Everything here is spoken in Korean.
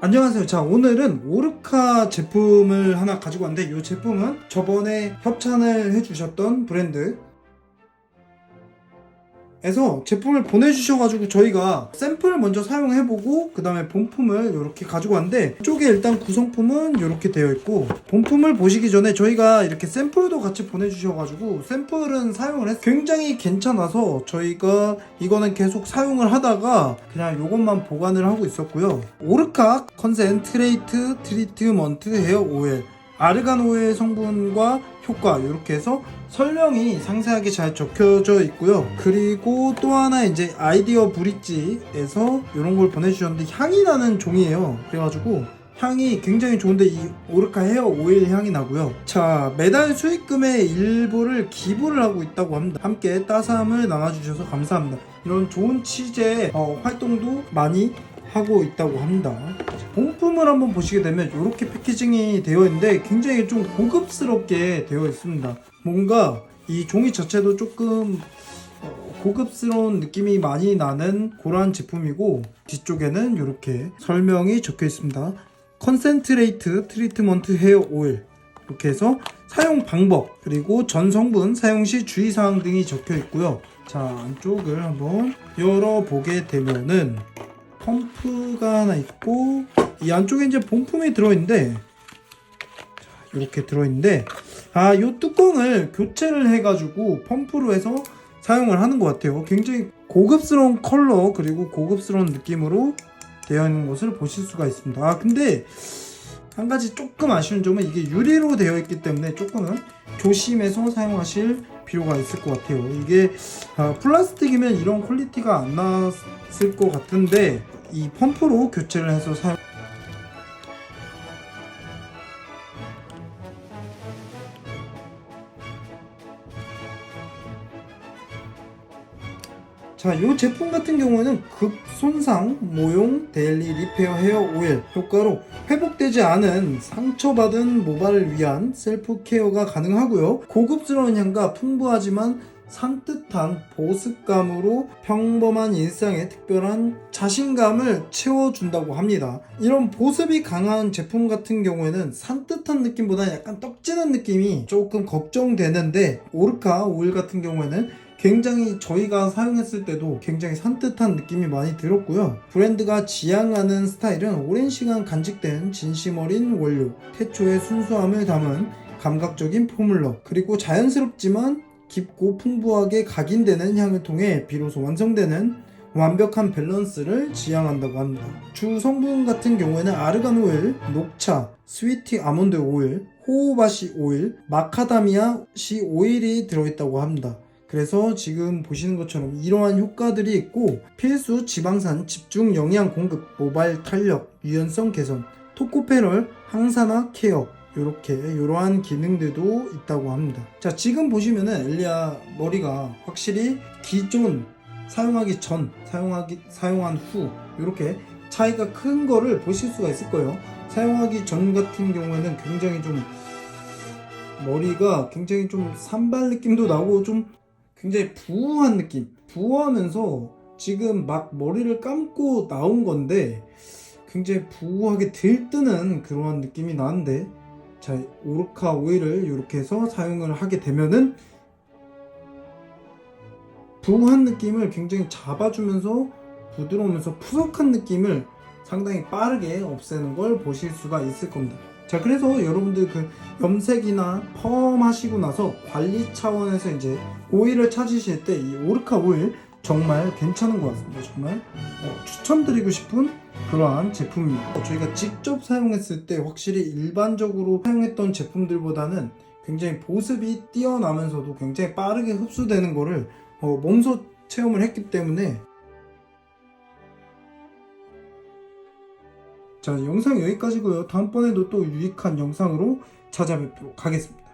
안녕하세요. 자, 오늘은 오르카 제품을 하나 가지고 왔는데 이 제품은 저번에 협찬을 해주셨던 브랜드 에서 제품을 보내주셔가지고 저희가 샘플을 먼저 사용해보고 그 다음에 본품을 이렇게 가지고 왔는데 이쪽에 일단 구성품은 이렇게 되어 있고 본품을 보시기 전에 저희가 이렇게 샘플도 같이 보내주셔가지고 샘플은 사용을 했어요 굉장히 괜찮아서 저희가 이거는 계속 사용을 하다가 그냥 이것만 보관을 하고 있었고요. 오르카 컨센트레이트 트리트먼트 헤어 오일 오일 성분과 효과 이렇게 해서 설명이 상세하게 잘 적혀져 있고요. 그리고 또 하나 이제 아이디어 브릿지에서 이런 걸 보내주셨는데 향이 나는 종이에요. 그래가지고 향이 굉장히 좋은데 이 오르카 헤어 오일 향이 나고요. 자 매달 수익금의 일부를 기부를 하고 있다고 합니다. 함께 따스함을 나눠주셔서 감사합니다. 이런 좋은 취재 어, 활동도 많이 하고 있다고 합니다. 본품을 한번 보시게 되면 이렇게 패키징이 되어 있는데 굉장히 좀 고급스럽게 되어 있습니다. 뭔가 이 종이 자체도 조금 어, 고급스러운 느낌이 많이 나는 그러한 제품이고 뒤쪽에는 이렇게 설명이 적혀 있습니다. 컨센트레이트 트리트먼트 헤어 오일 이렇게 해서 사용 방법 그리고 전 성분 사용 시 주의 사항 등이 적혀 있고요. 자 안쪽을 한번 열어보게 되면은 펌프가 하나 있고 이 안쪽에 이제 본품이 들어있는데 자, 이렇게 들어있는데 아 이 뚜껑을 교체를 해가지고 펌프로 해서 사용을 하는 것 같아요 굉장히 고급스러운 컬러 그리고 고급스러운 느낌으로 되어 있는 것을 보실 수가 있습니다 아 근데 한 가지 조금 아쉬운 점은 이게 유리로 되어 있기 때문에 조금은 조심해서 사용하실 필요가 있을 것 같아요. 이게 아, 플라스틱이면 이런 퀄리티가 안 나왔을 것 같은데 이 펌프로 교체를 해서 사용. 자, 이 제품 같은 경우에는 극손상 모용 데일리 리페어 헤어 오일 효과로 회복되지 않은 상처받은 모발을 위한 셀프 케어가 가능하고요. 고급스러운 향과 풍부하지만 산뜻한 보습감으로 평범한 일상에 특별한 자신감을 채워준다고 합니다. 이런 보습이 강한 제품 같은 경우에는 산뜻한 느낌보다 약간 떡지는 느낌이 조금 걱정되는데 오르카 오일 같은 경우에는 굉장히 저희가 사용했을 때도 굉장히 산뜻한 느낌이 많이 들었고요. 브랜드가 지향하는 스타일은 오랜 시간 간직된 진심 어린 원료, 태초의 순수함을 담은 감각적인 포뮬러, 그리고 자연스럽지만 깊고 풍부하게 각인되는 향을 통해 비로소 완성되는 완벽한 밸런스를 지향한다고 합니다. 주 성분 같은 경우에는 아르간 오일, 녹차, 스위티 아몬드 오일, 호호바시 오일, 마카다미아 시 오일이 들어있다고 합니다. 그래서 지금 보시는 것처럼 이러한 효과들이 있고 필수 지방산 집중 영양 공급, 모발 탄력, 유연성 개선, 토코페럴 항산화 케어 이렇게 이러한 기능들도 있다고 합니다. 자 지금 보시면은 엘리아 머리가 확실히 기존 사용하기 전 사용하기 사용한 후 이렇게 차이가 큰 거를 보실 수가 있을 거예요. 사용하기 전 같은 경우에는 굉장히 좀 머리가 굉장히 좀 산발 느낌도 나고 좀 굉장히 부한 느낌 부하면서 지금 막 머리를 감고 나온 건데 굉장히 부하게 들뜨는 그러한 느낌이 나는데 자 오르카 오일을 이렇게 해서 사용을 하게 되면은 부한 느낌을 굉장히 잡아주면서 부드러우면서 푸석한 느낌을 상당히 빠르게 없애는 걸 보실 수가 있을 겁니다. 자 그래서 여러분들 그 염색이나 펌 하시고 나서 관리 차원에서 이제 오일을 찾으실 때 이 오르카 오일 정말 괜찮은 것 같습니다. 정말 어, 추천드리고 싶은 그러한 제품입니다. 저희가 직접 사용했을 때 확실히 일반적으로 사용했던 제품들보다는 굉장히 보습이 뛰어나면서도 굉장히 빠르게 흡수되는 거를 어, 몸소 체험을 했기 때문에 자 영상 여기까지고요. 다음번에도 또 유익한 영상으로 찾아뵙도록 하겠습니다